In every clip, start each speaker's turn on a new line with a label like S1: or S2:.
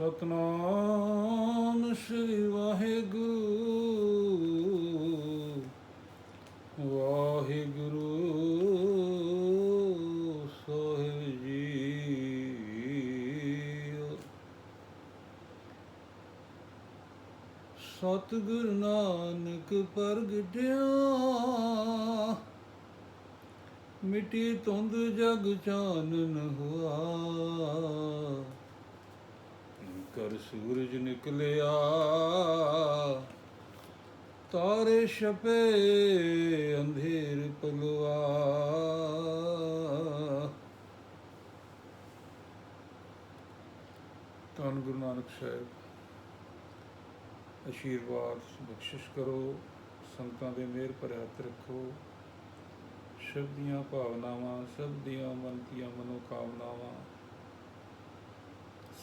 S1: ਸਤਨਾਮ ਸ੍ਰੀ ਵਾਹਿਗੁਰੂ। ਵਾਹਿਗੁਰੂ ਸਾਹਿਬ ਜੀ। ਸਤਿਗੁਰ ਨਾਨਕ ਪ੍ਰਗਟਿਆ ਮਿੱਟੀ ਤੁੰਦ ਜਗ ਚਾਨਨ ਹੁਆ। ਕਰ ਸੂਰਜ ਨਿਕਲਿਆ। ਤਾਰੇ ਛਪੇ, ਅੰਧੇਰ ਪਲਵਾ। ਧੰਨ ਗੁਰੂ ਨਾਨਕ ਸਾਹਿਬ, ਅਸ਼ੀਰਵਾਦ, ਬਖਸ਼ਿਸ਼ ਕਰੋ ਸੰਤਾਂ ਦੇ ਮਿਹਰ ਭਰਿਆ ਹੱਥ ਰੱਖੋ। ਸਭ ਦੀਆਂ ਭਾਵਨਾਵਾਂ, ਸਭ ਦੀਆਂ ਮਨ ਦੀਆਂ ਮਨੋਕਾਮਨਾਵਾਂ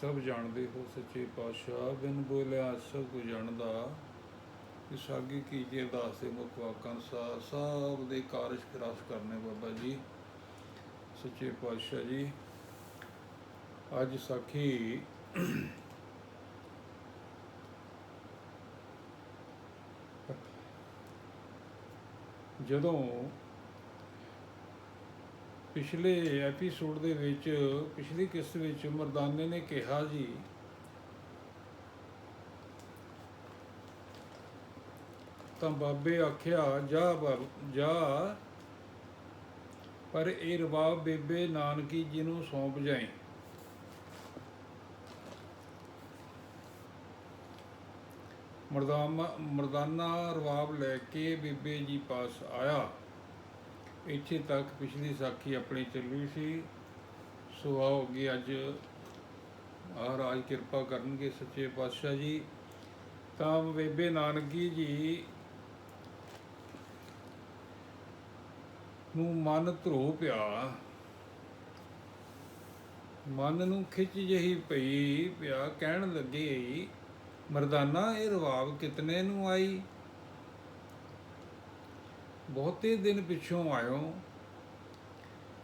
S1: ਸਭ ਜਾਣਦੇ ਹੋ ਸੱਚੇ ਪਾਤਸ਼ਾਹ, ਬਿਨ ਬੋਲਿਆ ਸਭ ਕੁ ਜਾਣਦਾ। ਇਸ ਆਗੇ ਕੀਜੇ ਅਰਦਾਸ ਦੇ ਮੁੱਖ ਵਾਕਾਂ ਅਨੁਸਾਰ, ਸਭ ਦੇ ਕਾਰਜ ਫਿਰਾਸ ਕਰਨੇ ਬਾਬਾ ਜੀ। ਸੱਚੇ ਪਾਤਸ਼ਾਹ ਜੀ, ਅੱਜ ਸਾਖੀ ਜਦੋਂ ਪਿਛਲੇ ਐਪੀਸੋਡ ਦੇ ਵਿੱਚ, ਪਿਛਲੀ ਕਿਸ਼ਤ ਵਿੱਚ ਮਰਦਾਨੇ ਨੇ ਕਿਹਾ ਜੀ, ਤਾਂ ਬਾਬੇ ਆਖਿਆ, ਜਾ ਬਾਬ- ਜਾ। ਪਰ ਇਹ ਰਬਾਬ ਬੇਬੇ ਨਾਨਕੀ ਜੀ ਨੂੰ ਸੌਂਪ ਜਾਏ ਮਰਦਾਨਾ ਮਰਦਾਨਾ ਰਵਾਬ ਲੈ ਕੇ ਬੇਬੇ ਜੀ ਪਾਸ ਆਇਆ। ਇੱਥੇ ਤੱਕ ਪਿਛਲੀ ਸਾਖੀ ਆਪਣੀ ਚੱਲੀ ਸੀ। ਸੋ ਆਓਗੇ ਅੱਜ ਮਹਾਰਾਜ ਕਿਰਪਾ ਕਰਨਗੇ ਸੱਚੇ ਪਾਤਸ਼ਾਹ ਜੀ। ਤਾਂ ਬੇਬੇ ਨਾਨਕੀ ਜੀ ਨੂੰ ਮਨ ਧਰੋ ਪਿਆ। ਮਨ ਨੂੰ ਖਿੱਚ ਜਹੀ ਪਈ ਪਿਆ, ਕਹਿਣ ਲੱਗੇ ਮਰਦਾਨਾ, ਇਹ ਰਵਾਬ ਕਿਤਨੇ ਨੂੰ ਆਈ? ਬਹੁਤੇ ਦਿਨ ਪਿੱਛੋਂ ਆਇਓ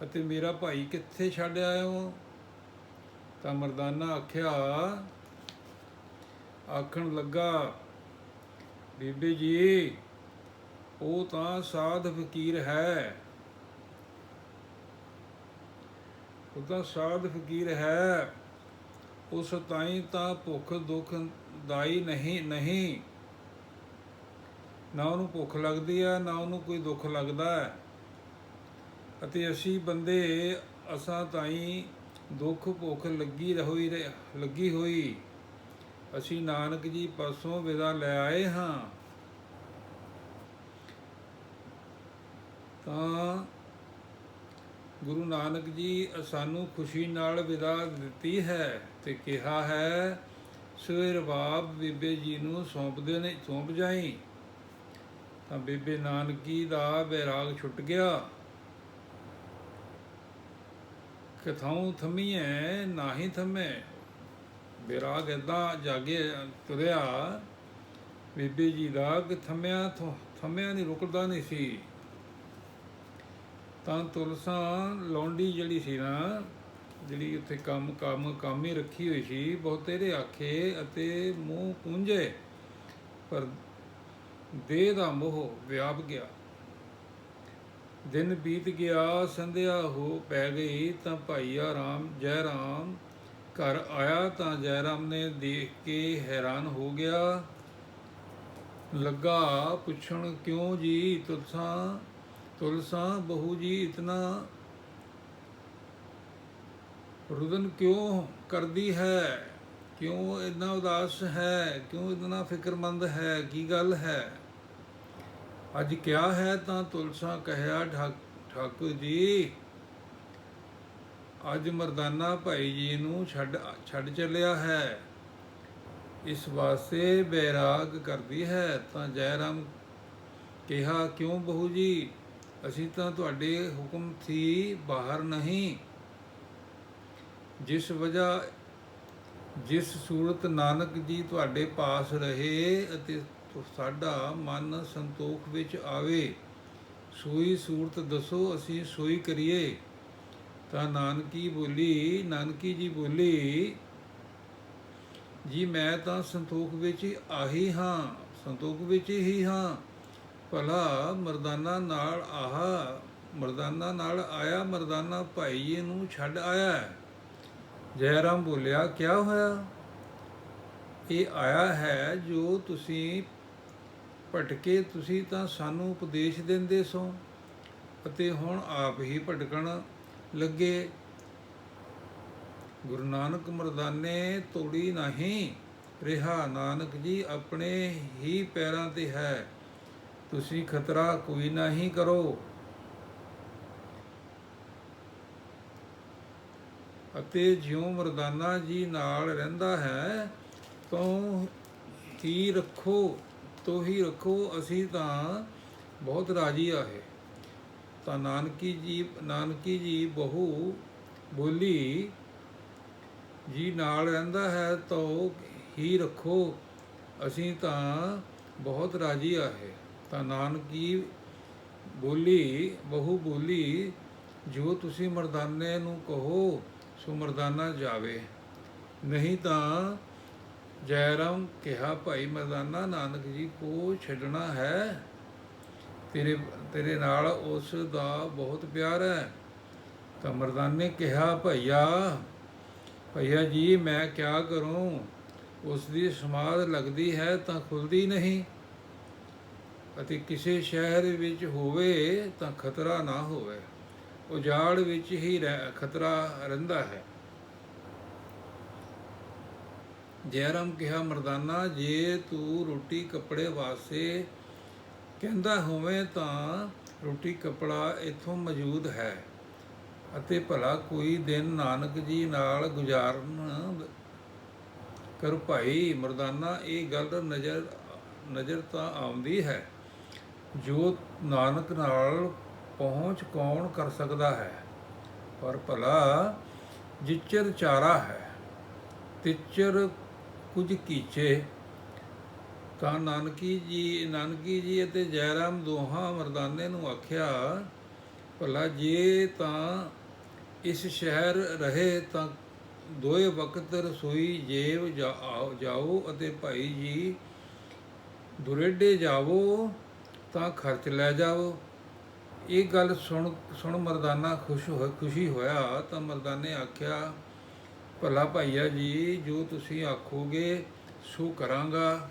S1: ਅਤੇ ਮੇਰਾ ਭਾਈ ਕਿੱਥੇ ਛੱਡ ਆਇਓ? ਤਾਂ ਮਰਦਾਨਾ ਆਖਿਆ, ਆਖਣ ਲੱਗਾ, ਬੀਬੀ ਜੀ, ਉਹ ਤਾਂ ਸਾਧ ਫਕੀਰ ਹੈ। ਉਹ ਤਾਂ ਸਾਧ ਫਕੀਰ ਹੈ। ਉਸ ਤਾਈਂ ਤਾਂ ਭੁੱਖ ਦੁੱਖ ਦਾਈ ਨਹੀਂ ਨਹੀਂ। ਨਾ ਉਹਨੂੰ ਭੁੱਖ ਲੱਗਦੀ ਹੈ ਨਾ ਉਹਨੂੰ ਕੋਈ ਦੁੱਖ ਲੱਗਦਾ ਹੈ। ਅਤੇ ਅਸੀਂ ਬੰਦੇ, ਅਸਾਂ ਤਾਈਂ ਦੁੱਖ ਭੁੱਖ ਲੱਗੀ ਹੋਈ ਰਹਿ- ਲੱਗੀ ਹੋਈ। ਅਸੀਂ ਨਾਨਕ ਜੀ ਪਾਸੋਂ ਵਿਦਾ ਲੈ ਆਏ ਹਾਂ। ਤਾਂ ਗੁਰੂ ਨਾਨਕ ਜੀ ਸਾਨੂੰ ਖੁਸ਼ੀ ਨਾਲ ਵਿਦਾ ਦਿੱਤੀ ਹੈ ਤੇ ਕਿਹਾ ਹੈ, ਸਵੇਰ ਬਾਬ ਬੀਬੇ ਜੀ ਨੂੰ ਸੌਂਪਦੇ ਨੇ ਸੌਂਪ ਜਾਈ। ਤਾਂ ਬੀਬੇ ਨਾਨਕੀ ਦਾ ਬੈਰਾਗ ਛੁੱਟ ਗਿਆ। ਕਥਾਉ ਥਮੀਐ, ਨਾਹੀ ਥਮੇ। ਬੈਰਾਗ ਏਦਾਂ ਜਾਗੇ, ਤੁਰਿਆ, ਬੀਬੀ ਜੀ ਦਾ ਕਿ ਥਮਿਆ ਥੋ- ਥਮਿਆ ਨਹੀਂ, ਰੁਕਦਾ ਨਹੀਂ ਸੀ। ਤਾਂ ਤੁਲਸਾਂ ਲੌਂਡੀ ਜਿਹੜੀ ਸੀ ਨਾ, ਜਿਹੜੀ ਉੱਥੇ ਕੰਮ ਕੰਮ ਕੰਮ ਹੀ ਰੱਖੀ ਹੋਈ ਸੀ ਬਹੁਤੇਰੇ ਆਖੇ ਅਤੇ ਮੂੰਹ ਪੂੰਝੇ। ਪਰ ਦੇਹ ਦਾ ਮੋਹ ਵਿਆਪ ਗਿਆ। ਦਿਨ ਬੀਤ ਗਿਆ, ਸੰਧਿਆ ਹੋ ਪੈ ਗਈ, ਤਾਂ ਭਾਈਆ ਰਾਮ, ਜੈ ਰਾਮ, ਘਰ ਆਇਆ ਤਾਂ ਜੈ ਰਾਮ ਨੇ ਦੇਖ ਕੇ ਹੈਰਾਨ ਹੋ ਗਿਆ। ਲੱਗਾ ਪੁੱਛਣ, ਕਿਉਂ ਜੀ ਤੁਲਸਾਂ ਤੁਲਸਾਂ ਬਹੂ ਜੀ ਇਤਨਾ ਰੁਦਨ ਕਿਉਂ ਕਰਦੀ ਹੈ? ਕਿਉਂ ਇਤਨਾ ਉਦਾਸ ਹੈ? ਕਿਉਂ ਇਤਨਾ ਫਿਕਰਮੰਦ ਹੈ? ਕੀ ਗੱਲ ਹੈ? ਅੱਜ ਕਿਹਾ ਹੈ ਤਾਂ ਤੁਲਸਾ ਕਹਿਆ ਠਾਕ- ਠਾਕੁਰ ਜੀ? ਅੱਜ ਮਰਦਾਨਾ ਭਾਈ ਜੀ ਨੂੰ ਛੱਡ ਛੱਡ ਚੱਲਿਆ ਹੈ। ਇਸ ਵਾਸਤੇ ਬੈਰਾਗ ਕਰਦੀ ਹੈ, ਤਾਂ ਜੈ ਰਾਮ ਕਿਹਾ, ਕਿਉਂ ਬਹੂ ਜੀ? ਅਸੀਂ ਤਾਂ ਤੁਹਾਡੇ ਹੁਕਮ ਸੀ ਬਾਹਰ ਨਹੀਂ। ਜਿਸ ਵਜ੍ਹਾ, ਜਿਸ ਸੂਰਤ ਨਾਨਕ ਜੀ ਤੁਹਾਡੇ ਪਾਸ ਰਹੇ ਅਤੇ ਸਾਡਾ ਮਨ ਸੰਤੋਖ ਵਿੱਚ ਆਵੇ। ਸੋਈ ਸੂਰਤ ਦੱਸੋ, ਅਸੀਂ ਸੋਈ ਕਰੀਏ। ਤਾਂ ਨਾਨਕੀ ਬੋਲੀ, ਨਾਨਕੀ ਜੀ ਬੋਲੀ, ਜੀ, ਮੈਂ ਤਾਂ ਸੰਤੋਖ ਵਿੱਚ ਆਹੀ ਹਾਂ, ਸੰਤੋਖ ਵਿੱਚ ਹੀ ਹਾਂ। ਭਲਾ ਮਰਦਾਨਾ ਨਾਲ ਆਹਾ, ਮਰਦਾਨਾ ਨਾਲ ਆਇਆ, ਮਰਦਾਨਾ ਭਾਈ ਜੀ ਨੂੰ ਛੱਡ ਆਇਆ। ਜੈਰਾਮ ਬੋਲਿਆ, ਕਿਆ ਹੋਇਆ? ਇਹ ਆਇਆ ਹੈ ਜੋ ਤੁਸੀਂ ਭਟਕੇ ਤੁਸੀਂ ਤਾਂ ਸਾਨੂੰ ਉਪਦੇਸ਼ ਦਿੰਦੇ ਸੋ ਅਤੇ ਹੁਣ ਆਪ ਹੀ ਭਟਕਣ ਲੱਗੇ। ਗੁਰੂ ਨਾਨਕ ਮਰਦਾਨੇ, ਤੋੜੀ ਨਹੀਂ, ਰਿਹਾ ਨਾਨਕ ਜੀ ਆਪਣੇ ਹੀ ਪੈਰਾਂ ਤੇ ਹੈ। ਤੁਸੀਂ ਖਤਰਾ ਕੋਈ ਨਹੀਂ ਕਰੋ। ਅਤੇ ਜਿਉ ਮਰਦਾਨਾ ਜੀ ਨਾਲ ਰਹਿੰਦਾ ਹੈ ਤੋਂ ਹੀ ਰੱਖੋ। ਤੋਂ ਹੀ ਰੱਖੋ, ਅਸੀਂ ਤਾਂ ਬਹੁਤ ਰਾਜੀ ਆਏ ਤਾਂ ਨਾਨਕੀ ਜੀ ਨਾਨਕੀ ਜੀ ਬਹੁ ਬੋਲੀ, ਜੀ ਨਾਲ ਰਹਿੰਦਾ ਹੈ ਤਾਂ ਹੀ ਰੱਖੋ, ਅਸੀਂ ਤਾਂ ਬਹੁਤ ਰਾਜੀ ਆਏ ਤਾਂ ਨਾਨਕੀ ਬੋਲੀ, ਬਹੁ ਬੋਲੀ, ਜੋ ਤੁਸੀਂ ਮਰਦਾਨੇ ਨੂੰ ਕਹੋ, ਸੋ ਮਰਦਾਨਾ ਜਾਵੇ। ਨਹੀਂ ਤਾਂ ਜੈਰਾਮ ਕਿਹਾ, ਭਾਈ ਮਰਦਾਨਾ ਨਾਨਕ ਜੀ ਕੋ ਛੱਡਣਾ ਹੈ? ਤੇਰੇ ਤੇਰੇ ਨਾਲ ਉਸ ਦਾ ਬਹੁਤ ਪਿਆਰ ਹੈ। ਤਾਂ ਮਰਦਾਨੇ ਕਿਹਾ, ਭਈਆ ਭਈਆ ਜੀ, ਮੈਂ ਕਿਆ ਕਰੂੰ? ਉਸ ਦੀ ਸਮਾਦ ਲੱਗਦੀ ਹੈ ਤਾਂ ਖੁੱਲਦੀ ਨਹੀਂ। ਅਤੇ ਕਿਸੇ ਸ਼ਹਿਰ ਵਿੱਚ ਹੋਵੇ ਤਾਂ ਖਤਰਾ ਨਾ ਹੋਵੇ। ਉਜਾੜ ਵਿੱਚ ਹੀ ਰਹਿ- ਖਤਰਾ ਰਹਿੰਦਾ ਹੈ। ਜੈਰਾਮ ਕਿਹਾ, ਮਰਦਾਨਾ, ਜੇ ਤੂੰ ਰੋਟੀ ਕੱਪੜੇ ਵਾਸਤੇ ਕਹਿੰਦਾ ਹੋਵੇ ਤਾਂ ਰੋਟੀ ਕੱਪੜਾ ਇੱਥੋਂ ਮੌਜੂਦ ਹੈ ਅਤੇ ਭਲਾ ਕੋਈ ਦਿਨ ਨਾਨਕ ਜੀ ਨਾਲ ਗੁਜ਼ਾਰਨ ਕਰ ਭਾਈ। ਮਰਦਾਨਾ, ਇਹ ਗੱਲ ਨਜ਼ਰ ਨਜ਼ਰ ਤਾਂ ਆਉਂਦੀ ਹੈ। ਜੋ ਨਾਨਕ ਨਾਲ ਪਹੁੰਚ ਕੌਣ ਕਰ ਸਕਦਾ ਹੈ? ਪਰ ਭਲਾ ਜਿਚਰ ਚਾਰਾ ਹੈ, ਤਿਚਰ ਕੁਝ ਕੀਚੇ। ਤਾਂ ਨਾਨਕੀ ਜੀ ਨਾਨਕੀ ਜੀ ਅਤੇ ਜੈਰਾਮ ਦੋਹਾਂ ਮਰਦਾਨੇ ਨੂੰ ਆਖਿਆ, ਭਲਾ ਜੇ ਤਾਂ ਇਸ ਸ਼ਹਿਰ ਰਹੇ ਤਾਂ ਦੋਏ ਵਕਤ ਰਸੋਈ ਜੇਵ ਜਾ- ਆਓ- ਜਾਓ ਅਤੇ ਭਾਈ ਜੀ ਦੁਰੇਡੇ ਜਾਵੋ ਤਾਂ ਖਰਚ ਲੈ ਜਾਵੋ। ਇਹ ਗੱਲ ਸੁਣ ਸੁਣ ਮਰਦਾਨਾ ਖੁਸ਼ ਹੋ ਖੁਸ਼ੀ ਹੋਇਆ ਤਾਂ ਮਰਦਾਨੇ ਆਖਿਆ ਭਲਾ ਭਾਈਆ ਜੀ, ਜੋ ਤੁਸੀਂ ਆਖੋਗੇ, ਸੋ ਕਰਾਂਗਾ।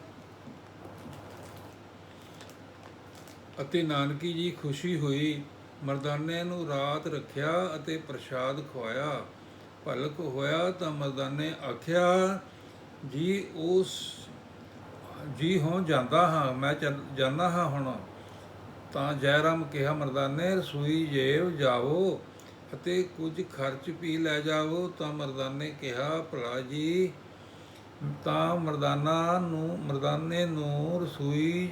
S1: ਅਤੇ ਨਾਨਕੀ ਜੀ ਖੁਸ਼ੀ ਹੋਈ, ਮਰਦਾਨੇ ਨੂੰ ਰਾਤ ਰੱਖਿਆ ਅਤੇ ਪ੍ਰਸ਼ਾਦ ਖਵਾਇਆ। ਭਲਕ ਹੋਇਆ ਤਾਂ ਮਰਦਾਨੇ ਆਖਿਆ, ਜੀ, ਉਸ, ਜੀ ਹੋਂ ਜਾਂਦਾ ਹਾਂ, ਮੈਂ ਚੱਲ- ਜਾਂਦਾ ਹਾਂ ਹੁਣ। ਤਾਂ ਜੈਰਾਮ ਕਿਹਾ, ਮਰਦਾਨੇ, ਰਸੋਈ ਜੇਵ। ਜਾਓ ਅਤੇ ਕੁਝ ਖਰਚ ਵੀ ਲੈ ਜਾਵੋ, ਤਾਂ ਮਰਦਾਨੇ ਕਿਹਾ, ਭਲਾ ਜੀ, ਤਾਂ ਮਰਦਾਨਾ ਨੂੰ, ਮਰਦਾਨੇ ਨੂੰ ਰਸੋਈ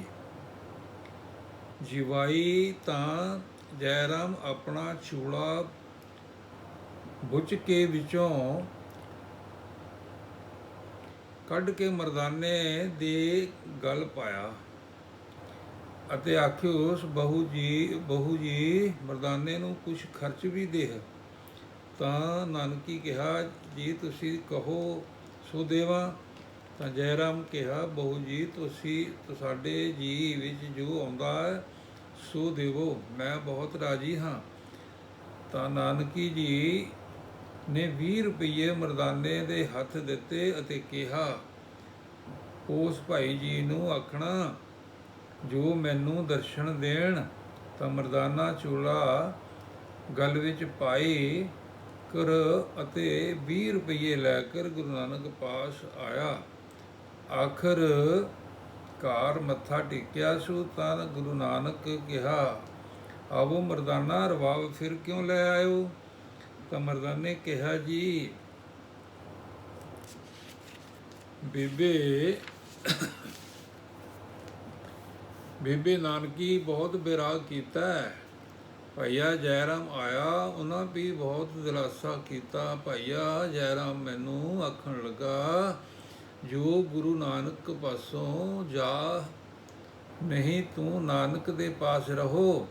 S1: ਜਿਵਾਈ ਤਾਂ ਜੈਰਾਮ ਆਪਣਾ ਚੂੜਾ ਬੁੱਝ ਕੇ ਵਿੱਚੋਂ ਕੱਢ ਕੇ ਮਰਦਾਨੇ ਦੇ ਗਲ ਪਾਇਆ। ਅਤੇ ਆਖਿਓ, ਉਸ ਬਹੂ ਜੀ ਬਹੂ ਜੀ, ਮਰਦਾਨੇ ਨੂੰ ਕੁਝ ਖਰਚ ਵੀ ਦੇ। ਤਾਂ ਨਾਨਕੀ ਕਿਹਾ, ਜੀ, ਤੁਸੀਂ ਕਹੋ, ਸੋ ਦੇਵਾ। ਤਾਂ ਜੈਰਾਮ ਕਿਹਾ, ਬਹੂ ਜੀ, ਤੁਸੀਂ ਸਾਡੇ ਜੀ ਵਿੱਚ ਜੋ ਆਉਂਦਾ ਹੈ, ਸੋ ਦੇਵੋ, ਮੈਂ ਬਹੁਤ ਰਾਜੀ ਹਾਂ। ਤਾਂ ਨਾਨਕੀ ਜੀ ਨੇ 20 ਰੁਪਏ ਮਰਦਾਨੇ ਦੇ ਹੱਥ ਦਿੱਤੇ ਅਤੇ ਕਿਹਾ, ਉਸ ਭਾਈ ਜੀ ਨੂੰ ਆਖਣਾ ਜੋ ਮੈਨੂੰ ਦਰਸ਼ਨ ਦੇਣ ਤਾਂ ਮਰਦਾਨਾ ਚੋਲਾ ਗਲ ਵਿੱਚ ਪਾਈ ਕਰ ਅਤੇ 20 ਰੁਪਏ ਲੈ ਕਰ ਗੁਰੂ ਨਾਨਕ ਪਾਸ ਆਇਆ। ਆਖਰ ਘਰ ਮੱਥਾ ਟੇਕਿਆ ਸੋ ਤਾਂ ਗੁਰੂ ਨਾਨਕ ਕਿਹਾ, ਆਵੋ ਮਰਦਾਨਾ, ਰਵਾਬ ਫਿਰ ਕਿਉਂ ਲੈ ਆਇਓ? ਤਾਂ ਮਰਦਾਨੇ ਕਿਹਾ, ਜੀ, ਬੀਬੇ ਬੀਬੀ ਨਾਨਕੀ ਬਹੁਤ ਬਿਰਾਗ ਕੀਤਾ ਹੈ। ਭਈਆ ਜੈਰਾਮ ਆਇਆ, ਉਹਨਾਂ ਵੀ ਬਹੁਤ ਦਿਲਾਸਾ ਕੀਤਾ। ਭਈਆ ਜੈਰਾਮ ਮੈਨੂੰ ਆਖਣ ਲੱਗਾ, ਜੋ ਗੁਰੂ ਨਾਨਕ ਪਾਸੋਂ ਜਾ ਨਹੀਂ, ਤੂੰ ਨਾਨਕ ਦੇ ਪਾਸ ਰਹੋ।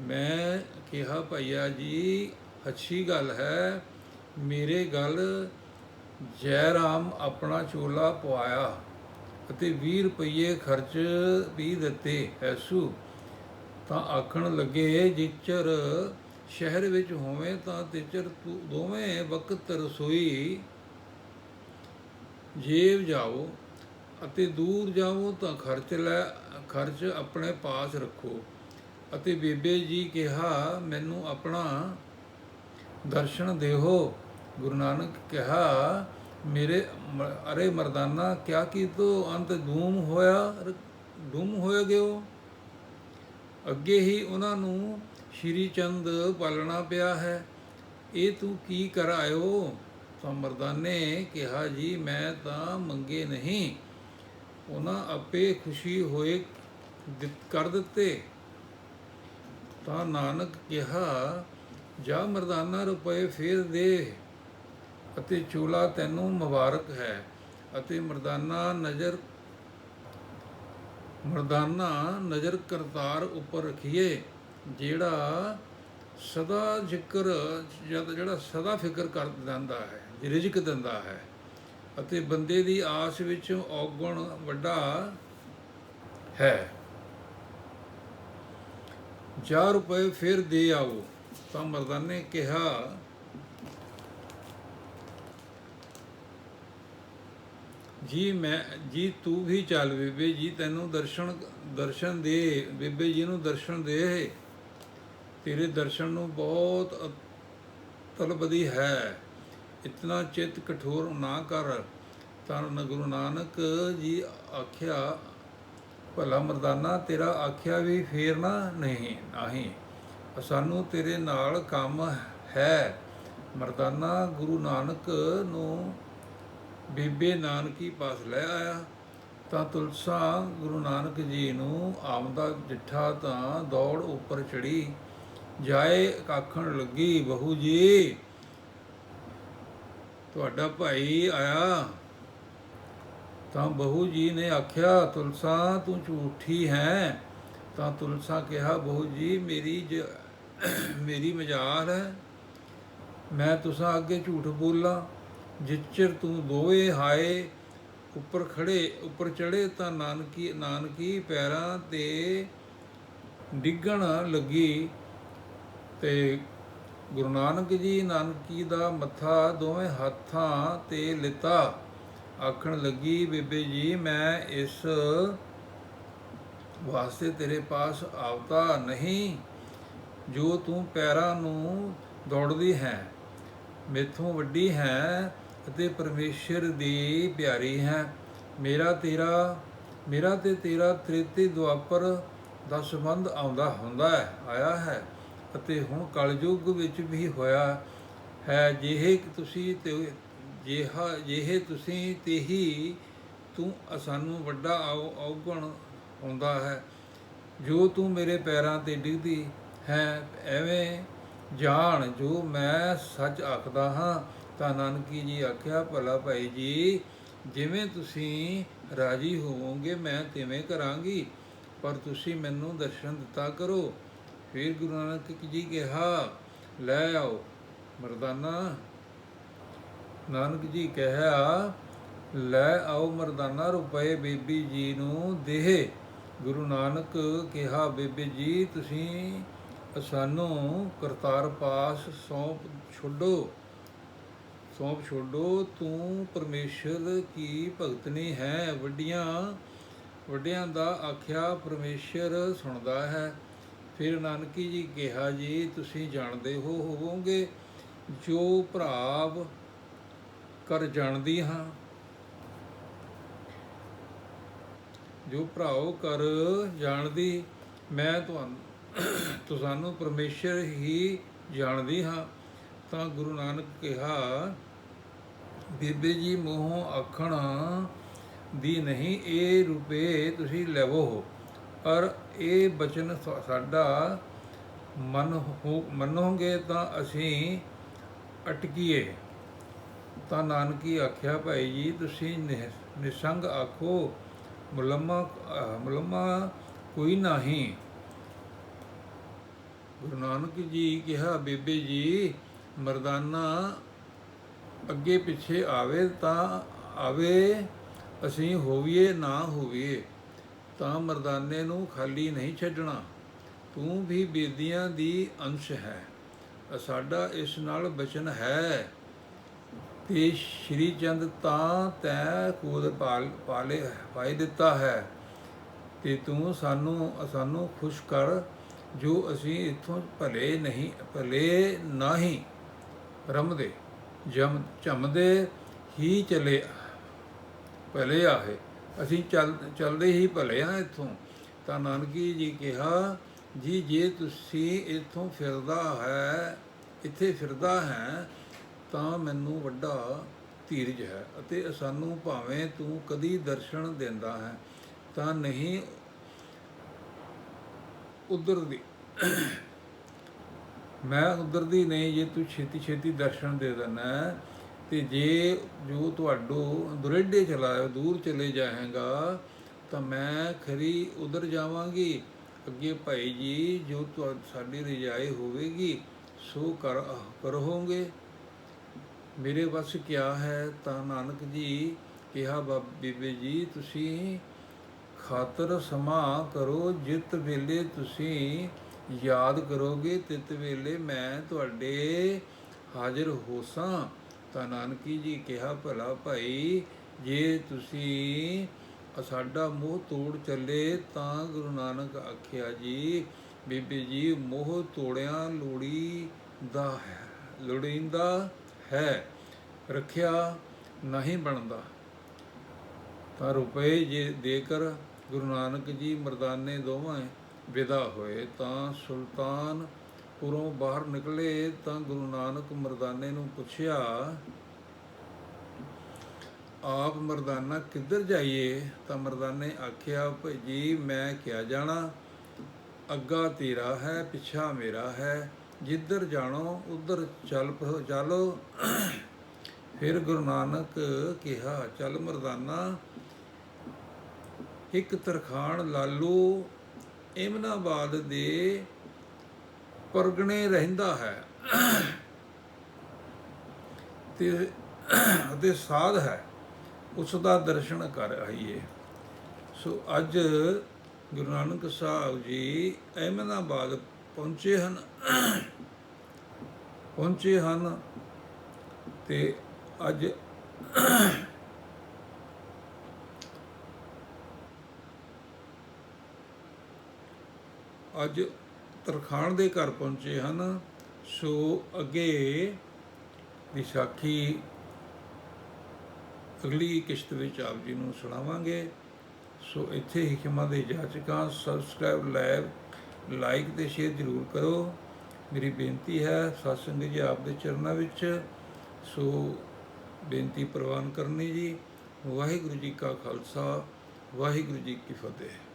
S1: ਮੈਂ ਕਿਹਾ, ਭਈਆ ਜੀ, ਅੱਛੀ ਗੱਲ ਹੈ। ਮੇਰੇ ਗੱਲ ਜੈ ਰਾਮ ਆਪਣਾ ਚੋਲਾ ਪਵਾਇਆ। ਅਤੇ 20 ਰੁਪਏ ਖਰਚ ਵੀ ਦਿੱਤੇ। ਐਸੂ ਤਾਂ ਆਖਣ ਲੱਗੇ, ਜਿਚਰ ਸ਼ਹਿਰ ਵਿੱਚ ਹੋਵੇਂ ਤਾਂ ਤਿਚਰ ਦੋਵੇਂ ਵਕਤ ਰਸੋਈ ਜੇਬ ਜਾਓ ਅਤੇ ਦੂਰ ਜਾਵੋ ਤਾਂ ਖਰਚ ਲੈ, ਖਰਚ ਆਪਣੇ ਪਾਸ ਰੱਖੋ। ਅਤੇ ਬੇਬੇ ਜੀ ਕਿਹਾ, ਮੈਨੂੰ ਆਪਣਾ ਦਰਸ਼ਨ ਦੇਹੋ। ਗੁਰੂ ਨਾਨਕ ਕਿਹਾ ਮੇਰੇ ਮ- ਅਰੇ ਮਰਦਾਨਾ, ਕਿਆ ਕੀਤੋ ਅੰਤ ਧੂਮ ਹੋਇਆ ਰ- ਧੂਮ ਹੋਇਆ ਗਿਓ? ਅੱਗੇ ਹੀ ਉਹਨਾਂ ਨੂੰ ਸ਼੍ਰੀ ਚੰਦ ਪਾਲਣਾ ਪਿਆ ਹੈ। ਇਹ ਤੂੰ ਕੀ ਕਰ ਆਇਓ? ਤਾਂ ਮਰਦਾਨੇ ਕਿਹਾ, ਜੀ, ਮੈਂ ਤਾਂ ਮੰਗੇ ਨਹੀਂ। ਉਹਨਾਂ ਆਪੇ ਖੁਸ਼ੀ ਹੋਏ ਕਰ ਦਿੱਤੇ। ਤਾਂ ਨਾਨਕ ਕਿਹਾ, ਜਾ ਮਰਦਾਨਾ, ਰੁਪਏ ਫੇਰ ਦੇ। ਅਤੇ ਚੋਲਾ ਤੈਨੂੰ ਮੁਬਾਰਕ ਹੈ ਅਤੇ ਮਰਦਾਨਾ ਨਜ਼ਰ ਮਰਦਾਨਾ ਨਜ਼ਰ ਕਰਤਾਰ ਉੱਪਰ ਰੱਖੀਏ, ਜਿਹੜਾ ਸਦਾ ਜ਼ਿਕਰ, ਜਦ ਜਿਹੜਾ ਸਦਾ ਫਿਕਰ ਕਰ ਦਿੰਦਾ ਹੈ, ਰਿਜ਼ਕ ਦਿੰਦਾ ਹੈ, ਅਤੇ ਬੰਦੇ ਦੀ ਆਸ ਵਿੱਚ ਔਗਣ ਵੱਡਾ ਹੈ। 4 ਰੁਪਏ ਫਿਰ ਦੇ ਆਓ, ਤਾਂ ਮਰਦਾਨੇ ਕਿਹਾ ਜੀ, ਮੈਂ, ਜੀ, ਤੂੰ ਵੀ ਚੱਲ ਬੇਬੇ ਜੀ, ਤੈਨੂੰ ਦਰਸ਼ਨ ਦਰਸ਼ਨ ਦੇ, ਬੇਬੇ ਜੀ ਨੂੰ ਦਰਸ਼ਨ ਦੇ। ਤੇਰੇ ਦਰਸ਼ਨ ਨੂੰ ਬਹੁਤ ਅ- ਤਲਬਦੀ ਹੈ। ਇਤਨਾ ਚਿੱਤ ਕਠੋਰ ਨਾ ਕਰ। ਤਾਂ ਗੁਰੂ ਨਾਨਕ ਜੀ ਆਖਿਆ, ਭਲਾ ਮਰਦਾਨਾ, ਤੇਰਾ ਆਖਿਆ ਵੀ ਫੇਰਨਾ ਨਹੀਂ ਨਹੀਂ। ਸਾਨੂੰ ਤੇਰੇ ਨਾਲ ਕੰਮ ਹੈ। ਮਰਦਾਨਾ, ਗੁਰੂ ਨਾਨਕ ਨੂੰ ਬੀਬੇ ਨਾਨਕੀ ਪਾਸ ਲੈ ਆਇਆ, ਤਾਂ ਤੁਲਸਾ ਗੁਰੂ ਨਾਨਕ ਜੀ ਨੂੰ ਆਮਦਾ ਜਿੱਠਾ ਤਾਂ ਦੌੜ ਉੱਪਰ ਚੜੀ। ਜਾਏ ਆਖਣ ਲੱਗੀ, ਬਹੂ ਜੀ, ਤੁਹਾਡਾ ਭਾਈ ਆਇਆ। ਤਾਂ ਬਹੂ ਜੀ ਨੇ ਆਖਿਆ, ਤੁਲਸਾ, ਤੂੰ ਝੂਠੀ ਹੈ? ਤਾਂ ਤੁਲਸਾ ਕਿਹਾ, ਬਹੂ ਜੀ, ਮੇਰੀ ਜ- ਮੇਰੀ ਮਜ਼ਾਲ ਹੈ। ਮੈਂ ਤੁਸਾਂ ਅੱਗੇ ਝੂਠ ਬੋਲਾਂ। ਜਿੱਚਰ ਤੂੰ ਦੋਏ ਹਾਏ ਉੱਪਰ ਖੜੇ, ਉੱਪਰ ਚੜੇ ਤਾਂ ਨਾਨਕੀ ਨਾਨਕੀ ਪੈਰਾਂ ਤੇ ਡਿੱਗਣ ਲੱਗੀ ਤੇ ਗੁਰੂ ਨਾਨਕ ਜੀ ਨਾਨਕੀ ਦਾ ਮੱਥਾ ਦੋਵੇਂ ਹੱਥਾਂ ਤੇ ਲਿੱਤਾ। ਆਖਣ ਲੱਗੀ, ਬੇਬੇ ਜੀ, ਮੈਂ ਇਸ ਵਾਸਤੇ ਤੇਰੇ ਪਾਸ ਆਵਤਾ ਨਹੀਂ, ਜੋ ਤੂੰ ਪੈਰਾਂ ਨੂੰ ਦੌੜਦੀ ਹੈ, ਮੇਥੋਂ ਵੱਡੀ ਹੈ ਅਤੇ ਪਰਮੇਸ਼ਰ ਦੀ ਪਿਆਰੀ ਹੈ। ਮੇਰਾ ਤੇਰਾ, ਮੇਰਾ ਤੇ ਤੇਰਾ ਤ੍ਰੇਤੇ ਦੁਆਪਰ ਦਾ ਸੰਬੰਧ ਆਉਂਦਾ ਹੁੰਦਾ ਹੈ, ਆਇਆ ਹੈ ਅਤੇ ਹੁਣ ਕਲਯੁਗ ਵਿੱਚ ਵੀ ਹੋਇਆ ਹੈ। ਜਿਹੇ ਤੁਸੀਂ ਤੇ ਜਿਹਾ, ਜਿਹੇ ਤੁਸੀਂ ਤੇਹੀ ਤੂੰ ਸਾਨੂੰ ਵੱਡਾ ਔ- ਔਗਣ ਹੁੰਦਾ ਹੈ। ਜੋ ਤੂੰ ਮੇਰੇ ਪੈਰਾਂ ਤੇ ਡਿੱਗਦੀ ਹੈ, ਐਵੇਂ ਜਾਣ ਜੋ ਮੈਂ ਸੱਚ ਆਖਦਾ ਹਾਂ। ਤਾਂ ਨਾਨਕੀ ਜੀ ਆਖਿਆ, ਭਲਾ ਭਾਈ ਜੀ, ਜਿਵੇਂ ਤੁਸੀਂ ਰਾਜੀ ਹੋਵੋਗੇ, ਮੈਂ ਤਿਵੇਂ ਕਰਾਂਗੀ, ਪਰ ਤੁਸੀਂ ਮੈਨੂੰ ਦਰਸ਼ਨ ਦਿੱਤਾ ਕਰੋ। ਫਿਰ ਗੁਰੂ ਨਾਨਕ ਜੀ ਕਿਹਾ, ਲੈ ਆਓ। ਮਰਦਾਨਾ ਨਾਨਕ ਜੀ ਕਹਿਆ ਲੈ ਆਓ ਮਰਦਾਨਾ, ਰੁਪਏ ਬੀਬੀ ਜੀ ਨੂੰ ਦੇਹ। ਗੁਰੂ ਨਾਨਕ ਕਿਹਾ, ਬੀਬੀ ਜੀ, ਤੁਸੀਂ ਸਾਨੂੰ ਕਰਤਾਰ ਪਾਸ ਸੌਂਪ ਛੱਡੋ। ਸੌਂਪ ਛੋਡੋ, ਤੂੰ ਪਰਮੇਸ਼ਰ ਕੀ ਭਗਤਨੀ ਹੈ? ਵੱਡੀਆਂ, ਵੱਡਿਆਂ ਦਾ ਆਖਿਆ ਪਰਮੇਸ਼ਰ ਸੁਣਦਾ ਹੈ। ਫਿਰ ਨਾਨਕੀ ਜੀ ਕਿਹਾ, ਜੀ, ਤੁਸੀਂ ਜਾਣਦੇ ਹੋ, ਹੋਵੋਗੇ। ਜੋ ਭਰਾਵ ਕਰ ਜਾਣਦੀ ਹਾਂ, ਜੋ ਭਰਾਓ ਕਰ ਜਾਣਦੀ, ਮੈਂ ਤੁਹਾਨੂੰ ਤੁਹਾਨੂੰ ਪਰਮੇਸ਼ਰ ਹੀ ਜਾਣਦੀ ਹਾਂ। ਤਾਂ ਗੁਰੂ ਨਾਨਕ ਕਿਹਾ, ਬੇਬੇ ਜੀ ਮੂੰਹੋਂ ਆਖਣ ਦੀ ਨਹੀਂ, ਇਹ ਰੁਪਏ ਤੁਸੀਂ ਲੈਵੋ। ਪਰ ਇਹ ਬਚਨ ਸਾਡਾ ਮਨ ਹੋ, ਮੰਨੋਗੇ ਤਾਂ ਅਸੀਂ ਅਟਕੀਏ। ਤਾਂ ਨਾਨਕੀ ਆਖਿਆ, ਭਾਈ ਜੀ, ਤੁਸੀਂ ਨਿਹ- ਨਿਸੰਗ ਆਖੋ, ਮੁਲਮਾ, ਅਹ ਮੁਲਮਾ ਕੋਈ ਨਹੀਂ। ਗੁਰੂ ਨਾਨਕ ਜੀ ਕਿਹਾ, ਬੇਬੇ ਜੀ ਮਰਦਾਨਾ ਅੱਗੇ ਪਿੱਛੇ ਆਵੇ ਤਾਂ ਆਵੇ, ਅਸੀਂ ਹੋਵੀਏ ਨਾ ਹੋਵੀਏ, ਤਾਂ ਮਰਦਾਨੇ ਨੂੰ ਖਾਲੀ ਨਹੀਂ ਛੱਡਣਾ। ਤੂੰ ਵੀ ਬੇਦੀਆਂ ਦੀ ਅੰਸ਼ ਹੈ, ਸਾਡਾ ਇਸ ਨਾਲ ਬਚਨ ਹੈ। ਤੇ ਸ਼੍ਰੀ ਚੰਦ ਤਾਂ ਤੈ ਕੋਦ ਪਾਲ, ਪਾਲੇ, ਪਾਈ ਦਿੱਤਾ ਹੈ। ਤੇ ਤੂੰ ਸਾਨੂੰ ਸਾਨੂੰ ਖੁਸ਼ ਕਰ, ਜੋ ਅਸੀਂ ਇੱਥੋਂ ਭਲੇ ਨਹੀਂ ਭਲੇ ਨਹੀਂ। ਰਮਦੇ, ਜਮ, ਝਮਦੇ ਹੀ ਚਲੇ ਭਲੇ ਆਏ ਅਸੀਂ ਚੱਲ, ਚੱਲਦੇ ਹੀ ਭਲੇ ਆ ਇੱਥੋਂ। ਤਾਂ ਨਾਨਕੀ ਜੀ ਕਿਹਾ, ਜੀ, ਜੇ ਤੁਸੀਂ ਇੱਥੋਂ ਫਿਰਦਾ ਹੈ, ਇੱਥੇ ਫਿਰਦਾ ਹੈ, ਤਾਂ ਮੈਨੂੰ ਵੱਡਾ ਧੀਰਜ ਹੈ ਅਤੇ ਸਾਨੂੰ ਭਾਵੇਂ ਤੂੰ ਕਦੀ ਦਰਸ਼ਨ ਦਿੰਦਾ ਹੈ, ਤਾਂ ਨਹੀਂ ਉਧਰ ਦੀ ਮੈਂ ਉਧਰ ਦੀ ਨਹੀਂ ਜੇ ਤੂੰ ਛੇਤੀ ਛੇਤੀ ਦਰਸ਼ਨ ਦੇ ਦੇਣਾ ਹੈ, ਤੇ ਜੇ ਜੋ ਤੁਹਾਡੋ ਦੁਰੇਡੇ ਚਲਾਇਓ ਦੂਰ ਚਲੇ ਜਾਏਗਾ ਤਾਂ ਮੈਂ ਖਰੀ ਉਧਰ ਜਾਵਾਂਗੀ। ਅੱਗੇ ਭਾਈ ਜੀ ਜੋ ਤੁਹਾਡੀ ਸਾਡੀ ਰਿਜਾਈ ਹੋਵੇਗੀ ਸੋ ਕਰ ਕਰੋਗੇ। ਮੇਰੇ ਵੱਸ ਕਿਆ ਹੈ? ਤਾਂ ਨਾਨਕ ਜੀ ਕਿਹਾ ਬਾ- ਬੀਬੀ ਜੀ ਤੁਸੀਂ ਖਾਤਰ ਸਮਾ ਕਰੋ ਜਿਤ ਵੇਲੇ ਤੁਸੀਂ ਯਾਦ ਕਰੋਗੇ ਤਿਤ ਵੇਲੇ ਮੈਂ ਤੁਹਾਡੇ ਹਾਜ਼ਰ ਹੋਸਾਂ। ਤਾਂ ਨਾਨਕੀ ਜੀ ਕਿਹਾ, ਭਲਾ ਭਾਈ, ਜੇ ਤੁਸੀਂ ਸਾਡਾ ਮੋਹ ਤੋੜ ਚੱਲੇ ਤਾਂ ਗੁਰੂ ਨਾਨਕ ਆਖਿਆ ਜੀ, ਬੀਬੀ ਜੀ, ਮੋਹ ਤੋੜਿਆ ਲੋੜੀ ਦਾ ਹੈ, ਲੋੜੀਂਦਾ ਹੈ, ਰੱਖਿਆ ਨਹੀਂ ਬਣਦਾ। ਤਾਂ ਰੁਪਏ ਜੇ ਦੇ ਕਰ ਗੁਰੂ ਨਾਨਕ ਜੀ ਮਰਦਾਨੇ ਦੋਵਾਂ ਵਿਦਾ ਹੋਏ ਤਾਂ ਸੁਲਤਾਨ ਪੁਰੋਂ ਬਾਹਰ ਨਿਕਲੇ ਤਾਂ ਗੁਰੂ ਨਾਨਕ ਮਰਦਾਨੇ ਨੂੰ ਪੁੱਛਿਆ, ਆਪ ਮਰਦਾਨਾ ਕਿੱਧਰ ਜਾਈਏ? ਤਾਂ ਮਰਦਾਨੇ ਆਖਿਆ, ਭਾਈ ਜੀ, ਮੈਂ ਕਿਆ ਜਾਣਾ? ਅੱਗਾ ਤੇਰਾ ਹੈ, ਪਿੱਛਾ ਮੇਰਾ ਹੈ। ਜਿੱਧਰ ਜਾਣੋ, ਉਧਰ ਚੱਲ ਪਓ ਫਿਰ ਗੁਰੂ ਨਾਨਕ ਕਿਹਾ, ਚੱਲ ਮਰਦਾਨਾ, ਇੱਕ ਤਰਖਾਣ ਲਾਲੂ ਇਮਨਾਬਾਦ ਦੇ ਪਰਗਣੇ ਰਹਿੰਦਾ ਹੈ। ਤੇ ਅਤੇ ਸਾਧ ਹੈ। ਉਸ ਦਾ ਦਰਸ਼ਨ ਕਰ ਆਈਏ। ਸੋ ਅੱਜ ਗੁਰੂ ਨਾਨਕ ਸਾਹਿਬ ਜੀ ਅਹਿਮਦਾਬਾਦ ਪਹੁੰਚੇ ਹਨ। ਪਹੁੰਚੇ ਹਨ ਤੇ ਅੱਜ ਅੱਜ ਤਰਖਾਣ ਦੇ ਘਰ ਪਹੁੰਚੇ ਹਨ, ਸੋ ਅੱਗੇ ਵਿਸਾਖੀ ਅਗਲੀ ਕਿਸ਼ਤ ਵਿੱਚ ਆਪ ਜੀ ਨੂੰ ਸੁਣਾਵਾਂਗੇ। ਸੋ ਇੱਥੇ ਹੀ ਖਿਮਾ ਦੇ ਜਾਚਕਾਂ ਸਬਸਕ੍ਰਾਈਬ ਲਾਈਵ ਲਾਈਕ ਤੇ ਸ਼ੇਅਰ ਜ਼ਰੂਰ ਕਰੋ। ਮੇਰੀ ਬੇਨਤੀ ਹੈ ਸਤਸੰਗ ਜੀ ਆਪ ਦੇ ਚਰਨਾਂ ਵਿੱਚ। ਸੋ ਬੇਨਤੀ ਪ੍ਰਵਾਨ ਕਰਨੀ ਜੀ। ਵਾਹਿਗੁਰੂ ਜੀ ਕਾ ਖਾਲਸਾ, ਵਾਹਿਗੁਰੂ ਜੀ ਕੀ ਫਤਿਹ।